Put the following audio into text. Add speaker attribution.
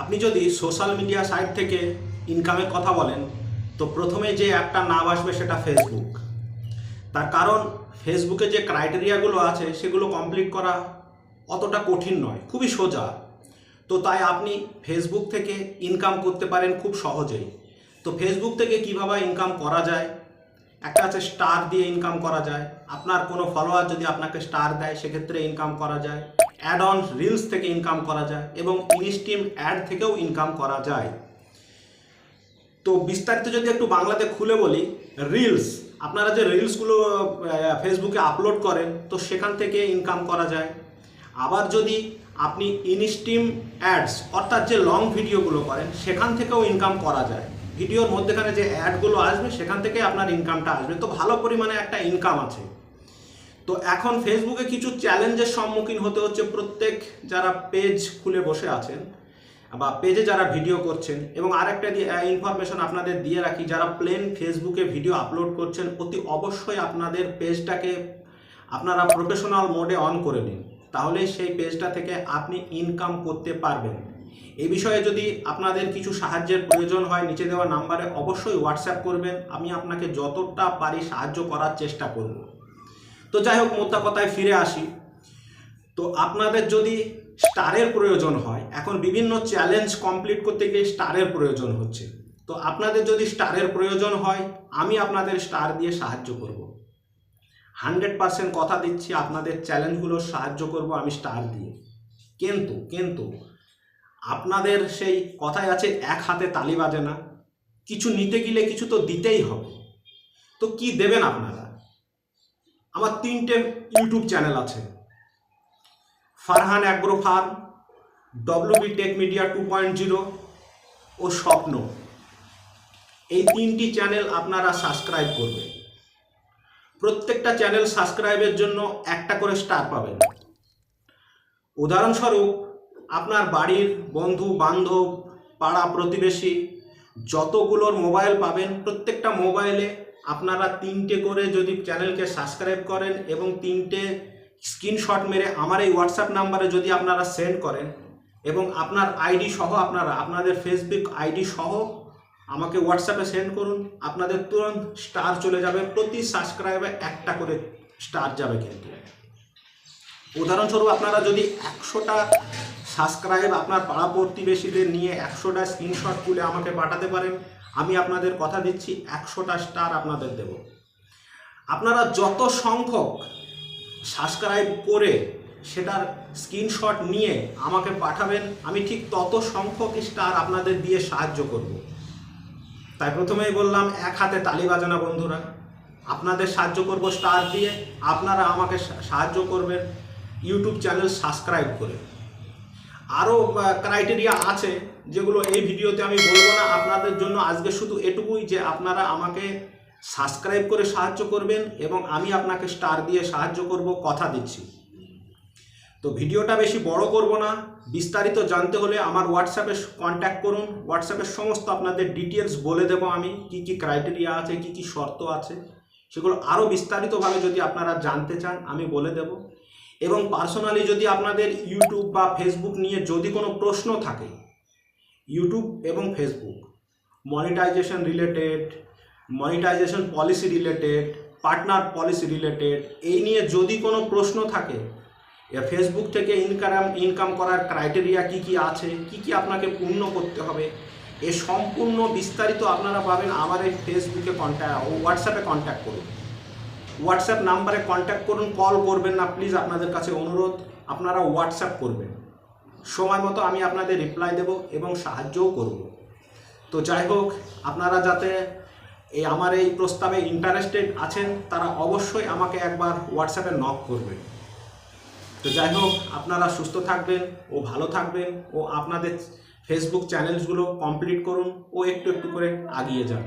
Speaker 1: আপনি যদি social media site থেকে ইনকামের কথা বলেন, তো প্রথমে যে অ্যাপটা নাম আসবে সেটা ফেসবুক তার কারণ ফেসবুকে যে ক্রাইটেরিয়াগুলো আছে, সেগুলো কমপ্লিট করা অতটা কঠিন নয়, খুবই সোজা। তো তাই আপনি ফেসবুক থেকে ইনকাম করতে পারেন খুব সহজেই। তো ফেসবুক থেকে কীভাবে ইনকাম করা যায় একটা আছে স্টার দিয়ে ইনকাম করা যায়। আপনার কোনো ফলোয়ার যদি আপনাকে স্টার দেয়, সেক্ষেত্রে ইনকাম করা যায়। অ্যাড অন রিলস থেকে ইনকাম করা যায় এবং ইনস্টিম অ্যাড থেকেও ইনকাম করা যায়। তো বিস্তারিত যদি একটু বাংলাতে খুলে বলি রিলস আপনারা যে রিলসগুলো ফেসবুকে আপলোড করেন, তো সেখান থেকে ইনকাম করা যায়। আবার যদি আপনি ইনস্টিম অ্যাডস অর্থাৎ যে লং ভিডিওগুলো করেন, সেখান থেকেও ইনকাম করা যায়। ভিডিওর মধ্যেখানে যে অ্যাডগুলো আসবে, সেখান থেকে আপনার ইনকামটা আসবে। তো ভালো পরিমাণে একটা ইনকাম আছে। তো এখন ফেসবুকে কিছু চ্যালেঞ্জের সম্মুখীন হতে হচ্ছে প্রত্যেক যারা পেজ খুলে বসে আছেন বা পেজে যারা ভিডিও করছেন। এবং আরেকটা ইনফরমেশন আপনাদের দিয়ে রাখি, যারা প্লেন ফেসবুকে ভিডিও আপলোড করছেন, অতি অবশ্যই আপনাদের পেজটাকে আপনারা প্রফেশনাল মোডে অন করে নিন। তাহলে সেই পেজটা থেকে আপনি ইনকাম করতে পারবেন। এই বিষয়ে যদি আপনাদের কিছু সাহায্যের প্রয়োজন হয়, নিচে দেওয়া নাম্বারে অবশ্যই হোয়াটসঅ্যাপ করবেন। আমি আপনাকে যতটা পারি সাহায্য করার চেষ্টা করব। তো যাই হোক, মোদ্দা কথায় ফিরে আসি। তো আপনাদের যদি স্টারের প্রয়োজন হয়, এখন বিভিন্ন চ্যালেঞ্জ কমপ্লিট করতে গিয়ে স্টারের প্রয়োজন হচ্ছে। তো আপনাদের যদি স্টারের প্রয়োজন হয়, আমি আপনাদের স্টার দিয়ে সাহায্য করব। হান্ড্রেড পার্সেন্ট কথা দিচ্ছি, আপনাদের চ্যালেঞ্জগুলো সাহায্য করব আমি স্টার দিয়ে। কিন্তু কিন্তু আপনাদের সেই কথায় আছে, এক হাতে তালি বাজে না। কিছু নিতে গেলে কিছু তো দিতেই হবে। তো কি দেবেন আপনারা? আমার তিনটে ইউটিউব চ্যানেল আছে। Farhan agro farm WB tech media two point zero ও স্বপ্ন। এই তিনটি চ্যানেল আপনারা সাবস্ক্রাইব করবেন। প্রত্যেকটা চ্যানেল সাবস্ক্রাইবের জন্য একটা করে স্টার পাবেন। উদাহরণস্বরূপ আপনার বাড়ির বন্ধু, বান্ধব, পাড়া প্রতিবেশী, যতগুলোর মোবাইল পাবেন, প্রত্যেকটা মোবাইলে আপনারা তিনটে করে যদি চ্যানেলকে সাবস্ক্রাইব করেন এবং তিনটে স্ক্রিনশট মেরে আমার এই হোয়াটসঅ্যাপ নাম্বারে যদি আপনারা সেন্ড করেন এবং আপনার আইডি সহ আপনারা, আপনাদের ফেসবুক আইডি সহ আমাকে হোয়াটসঅ্যাপে সেন্ড করুন, আপনাদের তুরন্ত স্টার চলে যাবে, প্রতি সাবস্ক্রাইবে একটা করে স্টার যাবে কিন্তু। উদাহরণস্বরূপ আপনারা যদি একশোটা সাবস্ক্রাইব আপনার পাড়া প্রতিবেশীদের নিয়ে একশোটা স্ক্রিনশট তুলে আমাকে পাঠাতে পারেন। আমি আপনাদের কথা দিচ্ছি, একশোটা স্টার আপনাদের দেব। আপনারা যত সংখ্যক সাবস্ক্রাইব করে সেটার স্ক্রিনশট নিয়ে আমাকে পাঠাবেন, আমি ঠিক তত সংখ্যক স্টার আপনাদের দিয়ে সাহায্য করব। তাই প্রথমেই বললাম, এক হাতে তালি বাজানা বন্ধুরা, আপনাদের সাহায্য করব স্টার দিয়ে, আপনারা আমাকে সাহায্য করবেন, ইউটিউব চ্যানেল সাবস্ক্রাইব করে। আরও ক্রাইটেরিয়া আছে যেগুলো এই ভিডিওতে আমি বলব না। আপনাদের জন্য আজকে শুধু এটুকুই যে আপনারা আমাকে সাবস্ক্রাইব করে সাহায্য করবেন এবং আমি আপনাকে স্টার দিয়ে সাহায্য করব, কথা দিচ্ছি। তো ভিডিওটা বেশি বড় করব না। বিস্তারিত জানতে হলে আমার হোয়াটসঅ্যাপে কন্ট্যাক্ট করুন। হোয়াটসঅ্যাপের সমস্ত আপনাদের ডিটেলস বলে দেবো আমি, কি কি ক্রাইটেরিয়া আছে, কি কি শর্ত আছে, সেগুলো আরও বিস্তারিতভাবে যদি আপনারা জানতে চান, আমি বলে দেব। এবং পার্সোনালি যদি আপনাদের ইউটিউব বা ফেসবুক নিয়ে যদি কোনো প্রশ্ন থাকে ইউটিউব এবং Facebook monetization related monetization policy related partner policy related এই নিয়ে যদি কোনো প্রশ্ন থাকে ফেসবুক থেকে ইনকাম ইনকাম করার ক্রাইটেরিয়া কি কি আছে, কি কি আপনাকে পূর্ণ করতে হবে, এ সম্পূর্ণ বিস্তারিত আপনারা পাবেন আমার এই ফেসবুকে কন্ট্যাক্ট হোয়াটসঅ্যাপে কন্ট্যাক্ট করুন। হোয়াটসঅ্যাপ নাম্বারে কন্ট্যাক্ট করুন কল করবেন না প্লিজ আপনাদের কাছে অনুরোধ, আপনারা হোয়াটসঅ্যাপ করবেন। সময় মতো আমি আপনাদের রিপ্লাই দেব এবং সাহায্যও করব। তো যাই হোক, আপনারা যাতে এই আমার এই প্রস্তাবে ইন্টারেস্টেড আছেন, তারা অবশ্যই আমাকে একবার হোয়াটসঅ্যাপে নক করবেন তো যাই হোক, আপনারা সুস্থ থাকবেন ও ভালো থাকবেন ও আপনাদের ফেসবুক চ্যানেলসগুলো কমপ্লিট করুন ও একটু একটু করে আগিয়ে যান।